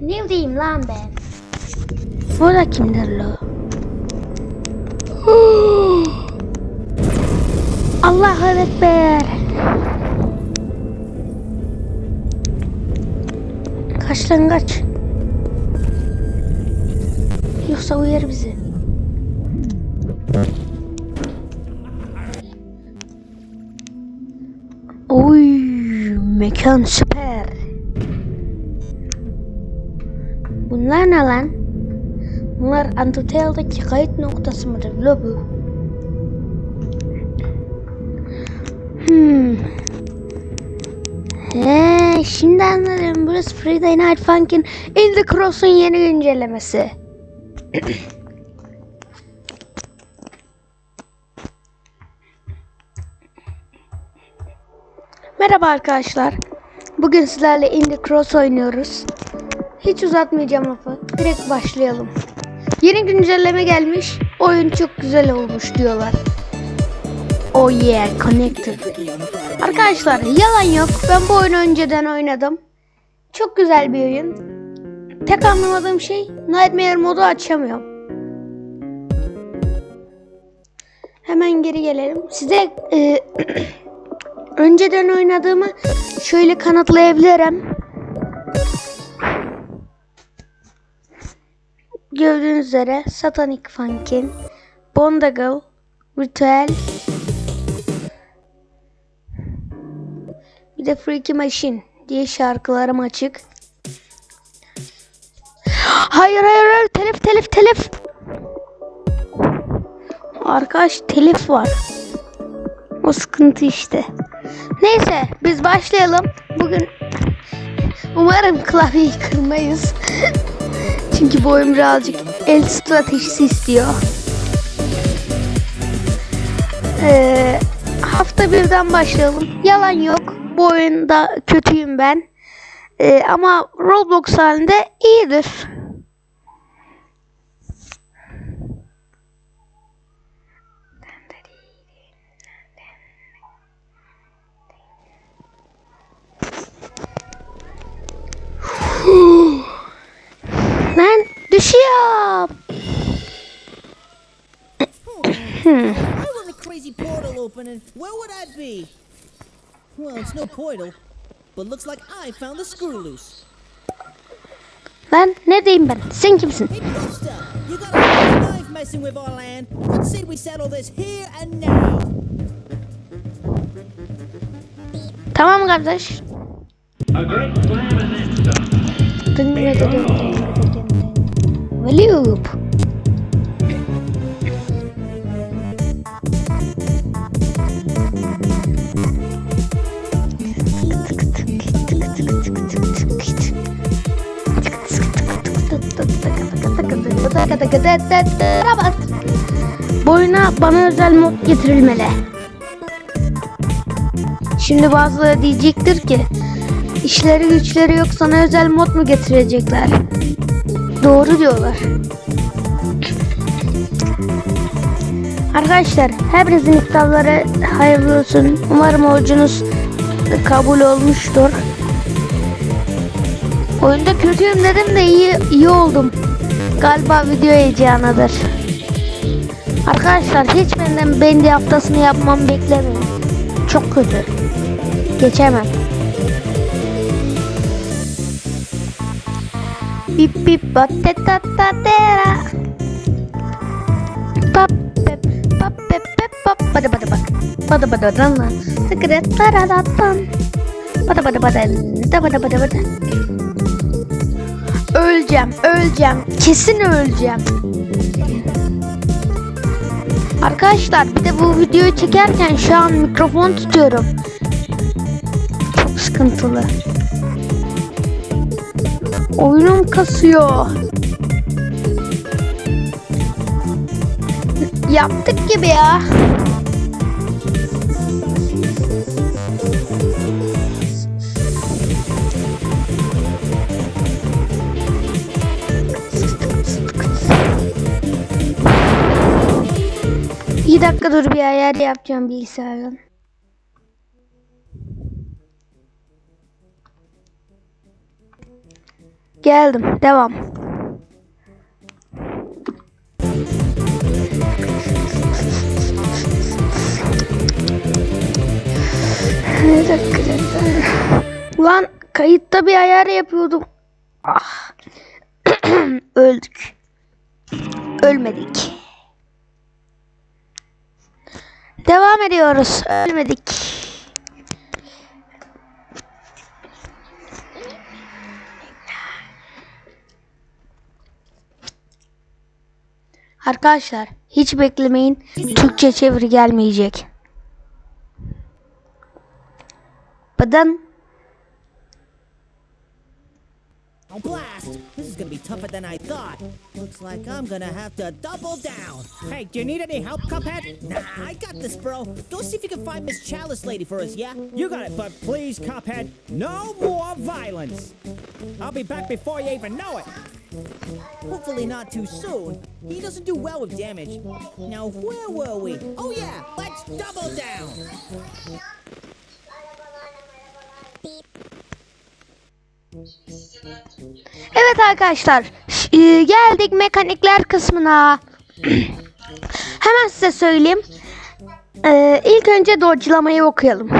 Ne diyeyim lan ben? O da kimdir lo? Allahu Ekber. Kaç lan kaç. Yoksa uyar bizi. Oy mekan süper. Bunlar lan? Bunlar Undertale'daki kayıt noktası mıdır lo? Hmm. He, şimdi anladım. Burası Friday Night Funk'in In The Cross'un yeni güncellemesi. Merhaba arkadaşlar. Bugün sizlerle In The Cross oynuyoruz. Hiç uzatmayacağım lafı. Direkt başlayalım. Yeni güncelleme gelmiş. Oyun çok güzel olmuş diyorlar. Oh yeah, connected. Arkadaşlar yalan yok. Ben bu oyunu önceden oynadım. Çok güzel bir oyun. Tek anlamadığım şey Nightmare modu açamıyorum. Hemen geri gelelim. Size e, önceden oynadığımı şöyle kanıtlayabilirim. Gördüğünüz üzere Satanic Funkin, Bondagle, Ritual, bir de Freaky Machine diye şarkılarım açık. Hayır hayır hayır telif telif telif. Arkadaş telif var. O sıkıntı işte. Neyse biz başlayalım. Bugün umarım klavyeyi kırmayız. Çünkü bu oyun birazcık el stratejisi istiyor. Ee, hafta birden başlayalım. Yalan yok. Bu oyunda kötüyüm ben. Ee, ama Roblox halinde iyidir. Lan düşüyor. Why wouldn't a crazy portal open and where would I be? Well, it's no portal, but looks like I found the screw loose. Lan ne diyeyim ben? Sen kimsin? Hey, Buster, you got a knife messing with our land. What say we settle this here and now? Tamam kardeş. A great plan and then some. Valiyup. Boyuna bana özel mod getirilmeli. Şimdi bazıları diyecektir ki işleri güçleri yok sana özel mod mu getirecekler? Doğru diyorlar. Arkadaşlar hepinizin iftarları hayırlı olsun. Umarım orucunuz kabul olmuştur. Oyunda kötüyüm dedim de iyi iyi oldum. Galiba video heyecanıdır. Arkadaşlar hiç benden bendi haftasını yapmam beklemeyin. Çok kötü. Geçemem. Bip bip batte ta ta tera. Pap pep pap pep pep pap bada bada bak. Bada bada dan lan. Tıkırı tararatan. Bada bada bada da bada bada bada. Öleceğim, öleceğim. Kesin öleceğim. Arkadaşlar bir de bu videoyu çekerken şu an mikrofon tutuyorum. Çok sıkıntılı. Oyunum kasıyor. Yaptık gibi ya. Bir dakika dur bir ayar yapacağım bilgisayardan. Geldim. Devam. Ulan kayıtta bir ayar yapıyordum. Ah. Öldük. Ölmedik. Devam ediyoruz. Ölmedik. Arkadaşlar hiç beklemeyin. Türkçe çeviri gelmeyecek. Badan Oh, blast! This is gonna be tougher than I thought. Looks like I'm gonna have to double down. Hey, do you need any help, Cuphead? Nah, I got this, bro. Go see if you can find Miss Chalice Lady for us, yeah? You got it, but please, Cuphead, no more violence. I'll be back before you even know it. Hopefully not too soon. He doesn't do well with damage. Now, where were we? Oh, yeah, let's double down. Evet arkadaşlar e, geldik mekanikler kısmına. Hemen size söyleyeyim. Ee, ilk önce dodge'lamayı okuyalım.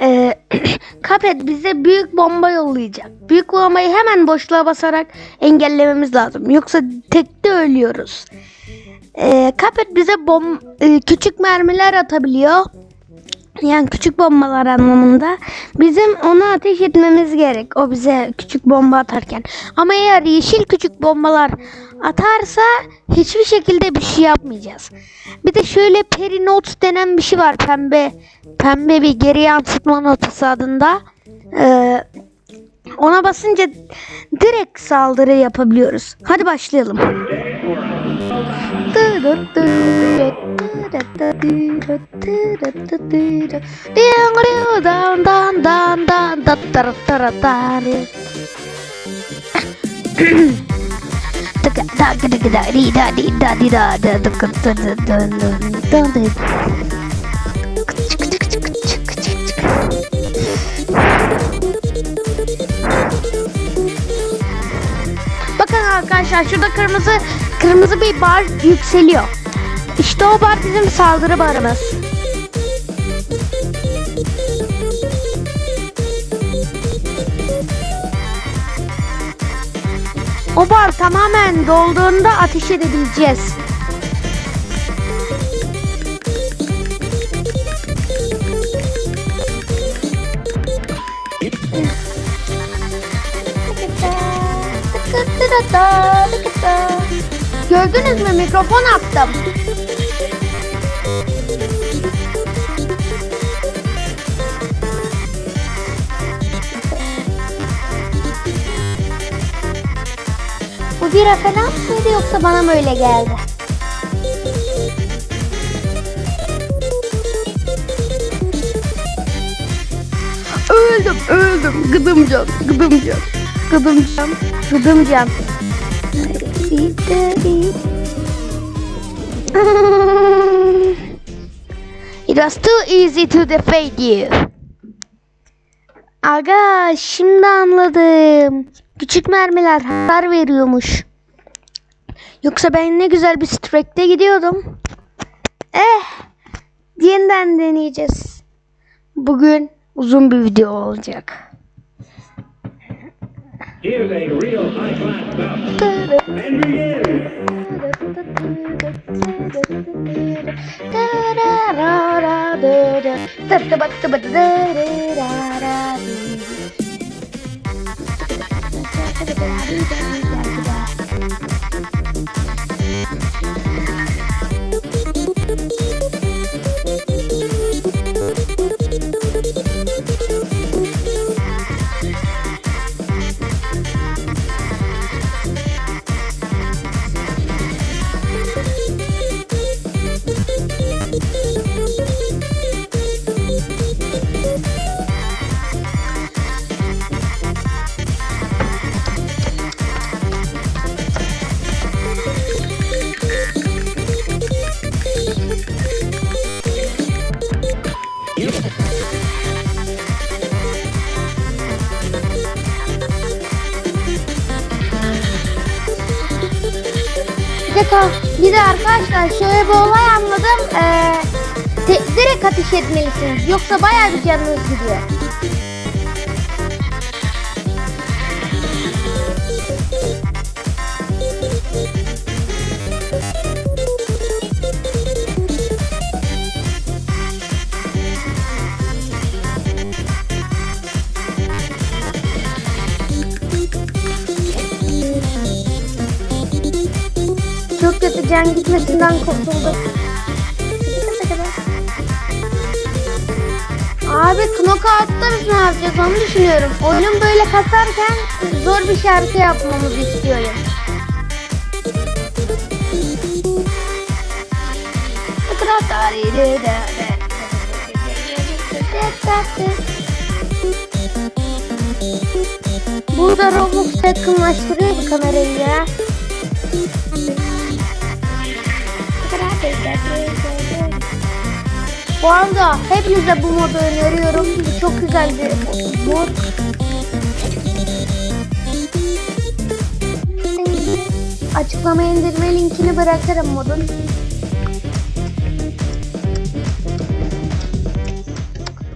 Ee, Cuphead bize büyük bomba yollayacak. Büyük bombayı hemen boşluğa basarak engellememiz lazım. Yoksa tekte ölüyoruz. Ee, Cuphead bize bom e, küçük mermiler atabiliyor. Yani küçük bombalar anlamında. Bizim ona ateş etmemiz gerek. O bize küçük bomba atarken. Ama eğer yeşil küçük bombalar atarsa hiçbir şekilde bir şey yapmayacağız. Bir de şöyle peri not denen bir şey var. Pembe pembe bir geri yansıtma notası adında. Ee, ona basınca direkt saldırı yapabiliyoruz. Hadi başlayalım. Bakın arkadaşlar şurada kırmızı kırmızı bir bar yükseliyor. İşte o bar bizim saldırı barımız. O bar tamamen dolduğunda ateş edebileceğiz. Gördünüz mü mikrofon attım. Bu bir referans mıydı yoksa bana mı öyle geldi? Öldüm, öldüm. Gıdımcan, gıdımcan, gıdımcan, gıdımcan. It was too easy to defeat you. Aga şimdi anladım. Küçük mermiler hasar veriyormuş. Yoksa ben ne güzel bir strekte gidiyordum. Eh yeniden deneyeceğiz. Bugün uzun bir video olacak. Here's a real high-class bout. And begin! Al- bir de arkadaşlar şöyle bir olay anladım. Ee, direkt ateş etmelisiniz. Yoksa bayağı bir canınız gidiyor. Can gitmesinden kurtulduk. Abi knockout'ta biz ne yapacağız onu düşünüyorum. Oyun böyle kasarken zor bir şarkı yapmamızı istiyorum. Burada Roblox yakınlaştırıyor bu kamerayı ya. Bu arada hepinize bu modu öneriyorum. Çok güzel bir mod. Açıklamaya indirme linkini bırakırım modun.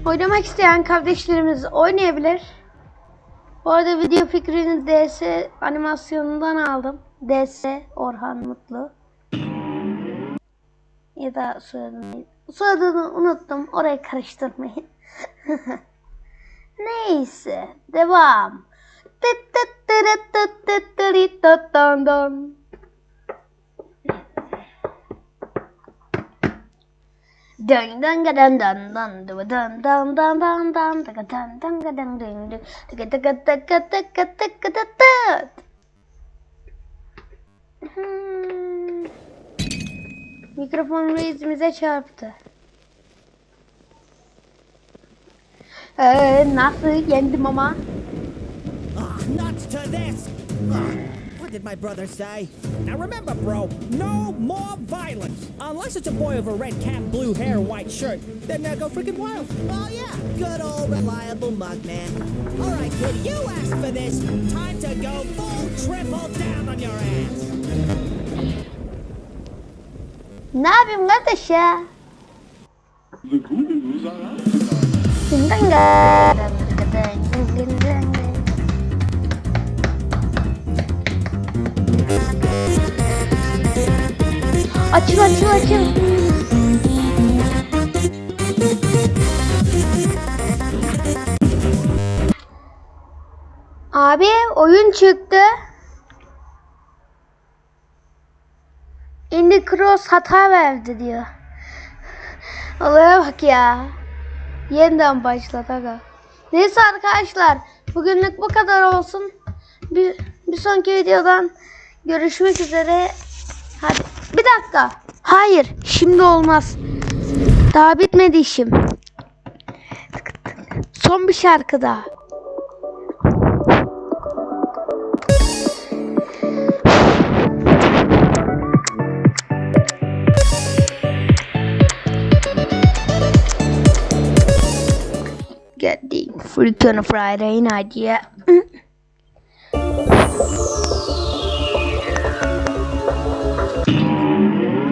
Oynamak isteyen kardeşlerimiz oynayabilir. Bu arada video fikrini DS animasyonundan aldım. DS Orhan Mutlu. Ya da soyadını, soyadını unuttum. Orayı karıştırmayın. Neyse. Devam. Dun Mikrofon reisimize çarptı. Ee, nasıl yendim ama? Ah, nuts to this! Ah, what did my brother say? Now remember, bro, no more violence. Unless it's a boy with a red cap, blue hair, white shirt. Then uh, go freaking wild. Oh yeah, good old reliable mug man. All right, kid, you asked for this. Time to go full triple down on your ass. Ne yapayım kardeş ya? Kimden Açıl açıl açıl. Abi oyun çıktı. Indy Cross hata verdi diyor. Olaya bak ya. Yeniden başlat aga. Neyse arkadaşlar. Bugünlük bu kadar olsun. Bir, bir sonraki videodan görüşmek üzere. Hadi. Bir dakika. Hayır. Şimdi olmaz. Daha bitmedi işim. Son bir şarkı daha. Freak on a Friday night, yeah.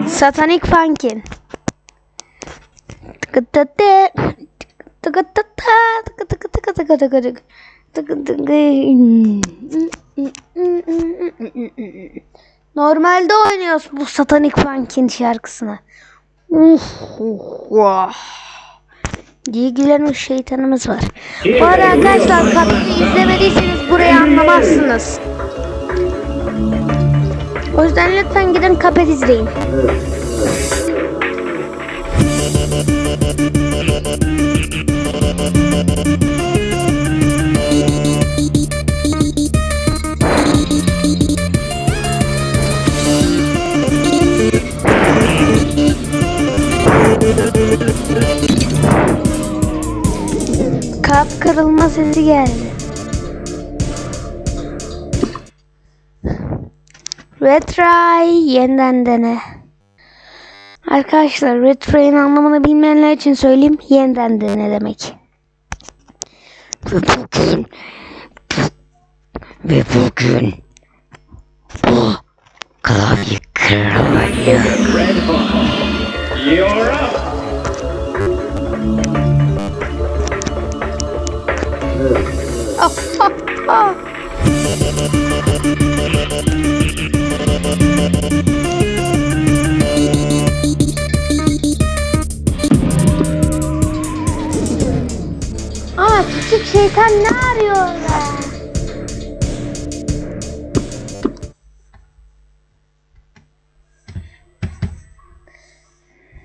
Satanic Funkin. Normalde oynuyoruz bu Satanic Funkin şarkısını. Uf, vah. diye o şeytanımız var. Bu arada arkadaşlar kapıyı izlemediyseniz burayı anlamazsınız. O yüzden lütfen gidin kapet izleyin. Kap kırılma sesi geldi. Retry yeniden dene. Arkadaşlar retry'in anlamını bilmeyenler için söyleyeyim. Yeniden dene demek. Ve bugün ve bugün bu klavye Hawk. You're up. Ama küçük şeytan ne arıyor orada?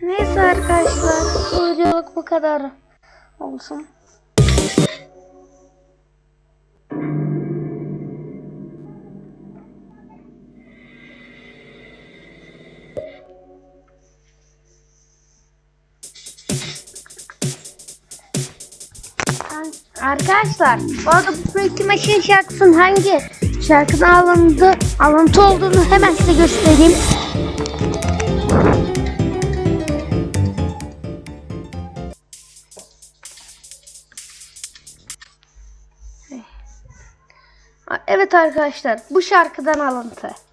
Neyse arkadaşlar videoluk bu kadar olsun. Arkadaşlar bu arada bu Machine şarkısının hangi şarkıdan alındı, alıntı olduğunu hemen size göstereyim. Evet arkadaşlar bu şarkıdan alıntı.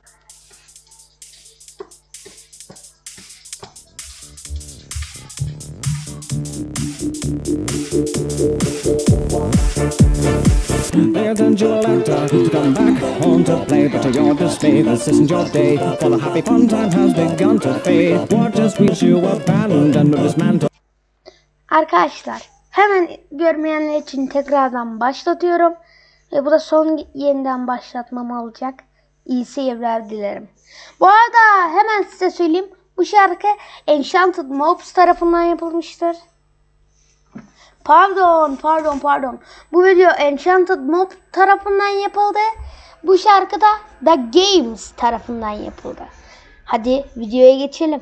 To come back home to play, but to your dismay, this isn't your day. For the happy fun time has begun to fade. What just reached you abandoned with dismantled. Arkadaşlar hemen görmeyenler için tekrardan başlatıyorum. Ve bu da son yeniden başlatmam olacak. İyi seyirler dilerim. Bu arada hemen size söyleyeyim. Bu şarkı Enchanted Mobs tarafından yapılmıştır. Pardon, pardon, pardon. Bu video Enchanted Mob tarafından yapıldı. Bu şarkı da The Games tarafından yapıldı. Hadi videoya geçelim.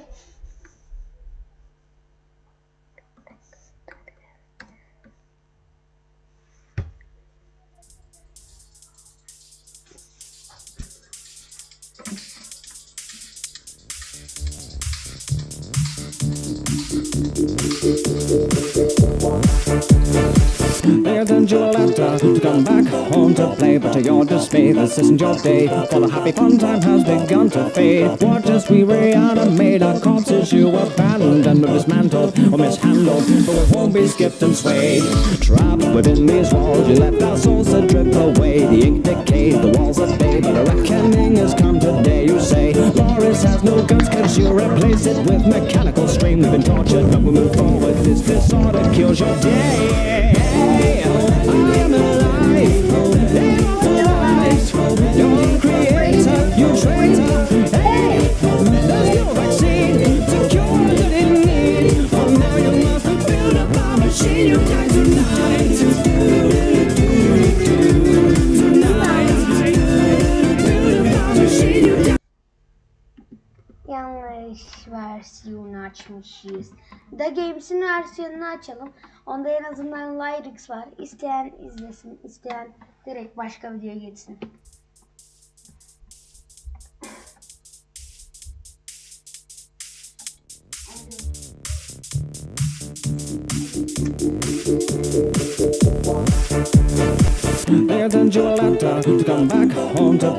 They send you a letter to come back home to play, but to your dismay, this isn't your day. For the happy fun time has begun to fade. What just we reanimate our corpses you abandoned, or dismantled, or mishandled, but we won't be skipped and swayed. Trapped within these walls, you left our souls to drip away. The ink decayed, the walls are fade, but a reckoning has come today. You say, Loris has no guns, cause you replace it with mechanical stream. We've been tortured, but we move forward. This disorder kills your day. I'm alive. Yanlış versiyonu açmışız. The Games'in versiyonunu açalım. Onda en azından lyrics var. İsteyen izlesin, isteyen direkt başka videoya geçsin.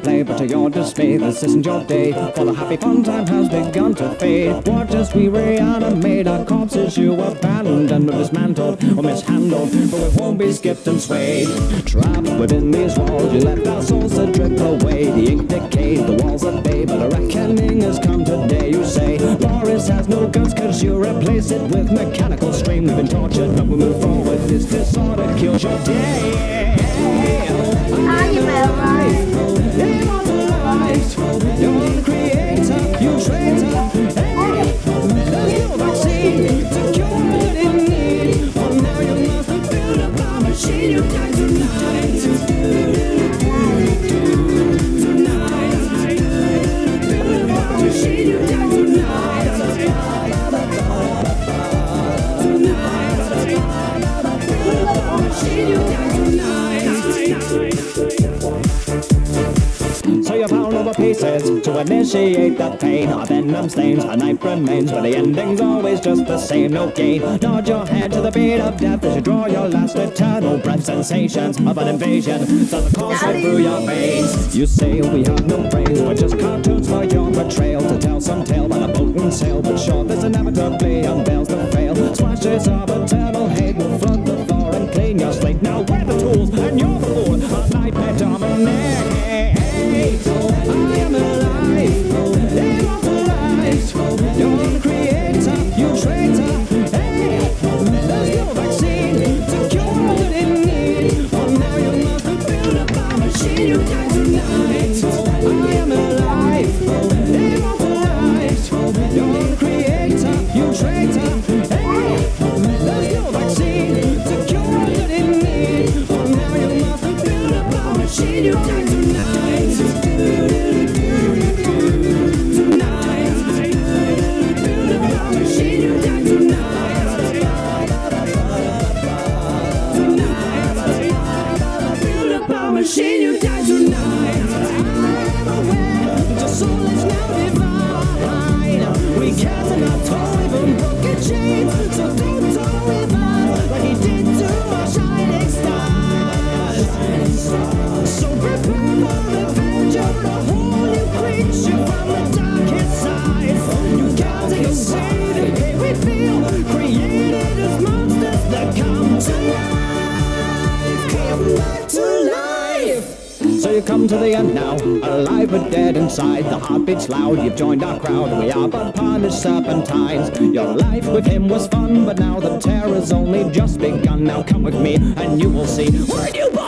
Play, but to your dismay, this isn't your day. For the happy fun time has begun to fade. What just we reanimate our corpses you abandoned, or dismantled, or mishandled, but we won't be skipped and swayed. Trapped within these walls, you left our souls to drip away. The ink decayed, the walls are fade, but a reckoning has come today. You say Loris has no guns, cause you replace it with mechanical stream. We've been tortured, but we move forward. This disorder kills your day. I'm alive. Over pieces to initiate the pain. Our venom stains, our knife remains, but the ending's always just the same. No gain. Nod your head to the beat of death as you draw your last eternal breath. Sensations of an invasion, so the coursing through your veins. You say we have no brains, we're just cartoons for your betrayal. To tell some tale by the and sail, but sure, this inevitably unveils the fail. Splashes of eternal hate will flood the floor and clean your slate. Now we're the tools, and you're the fool. A nightmare dominate. So You come to the end now, alive but dead inside. The heartbeat's loud, you've joined our crowd. We are but punished serpentines. Your life with him was fun, but now the terror's only just begun. Now come with me, and you will see. We're a newborn